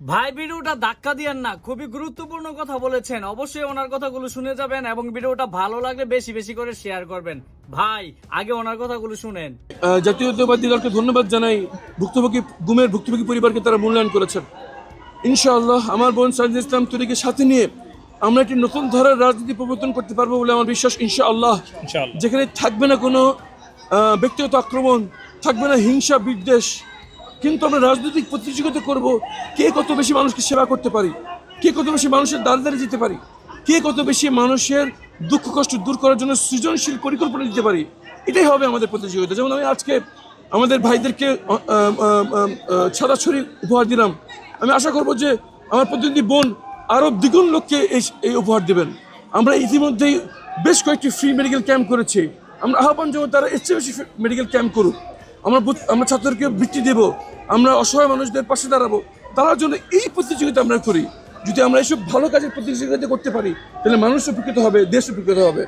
ভাই ভিডিওটা ধাক্কা দিয়েন না। খুবই গুরুত্বপূর্ণ কথা বলেছেন। অবশ্যই ওনার কথাগুলো শুনে যাবেন এবং ভিডিওটা ভালো লাগলে বেশি বেশি করে শেয়ার করবেন। ভাই আগে ওনার কথাগুলো শুনেন। জাতীয়তাবাদী দলকে ধন্যবাদ জানাই। ভুক্তভোগী গুমের ভুক্তভোগী পরিবারকে তারা মূল্যায়ন করেছেন। ইনশাআল্লাহ আমার বোন সাজিদ ইসলাম তুরিকে সাথে নিয়ে আমরা একটি নতুন ধারার রাজনীতি প্রবর্তন করতে পারব বলে আমার বিশ্বাস ইনশাআল্লাহ। যেখানে থাকবে না কোনো ব্যক্তিগত আক্রমণ থাকবে না হিংসা বিদ্বেষ কিন্তু আমরা রাজনৈতিক প্রতিযোগিতা করব, কে কত বেশি মানুষকে সেবা করতে পারি? কে কত বেশি মানুষের দ্বারে দ্বারে যেতে পারি? কে কত বেশি মানুষের দুঃখ কষ্ট দূর করার জন্য সৃজনশীল পরিকল্পনা দিতে পারি? এটাই হবে আমাদের প্রতিযোগিতা। যেমন আমি আজকে আমাদের ভাইদেরকে ছাড়াছড়ি উপহার দিলাম। আমি আশা করব যে আমার প্রতিনিধি বোন আরও দ্বিগুণ লোককে এই এই উপহার দেবেন। আমরা ইতিমধ্যেই বেশ কয়েকটি ফ্রি মেডিকেল ক্যাম্প করেছি। আমরা আহ্বান জানাব তারা এর চেয়ে বেশি মেডিকেল ক্যাম্প করুক। আমরা আমরা ছাত্রদেরকে বৃত্তি দেব, আমরা অসহায় মানুষদের পাশে দাঁড়াবো। তার জন্য এই প্রতিযোগিতা আমরা করি। যদি আমরা এইসব ভালো কাজের প্রতিযোগিতা করতে পারি, তাহলে মানুষ উপকৃত হবে, দেশ উপকৃত হবে।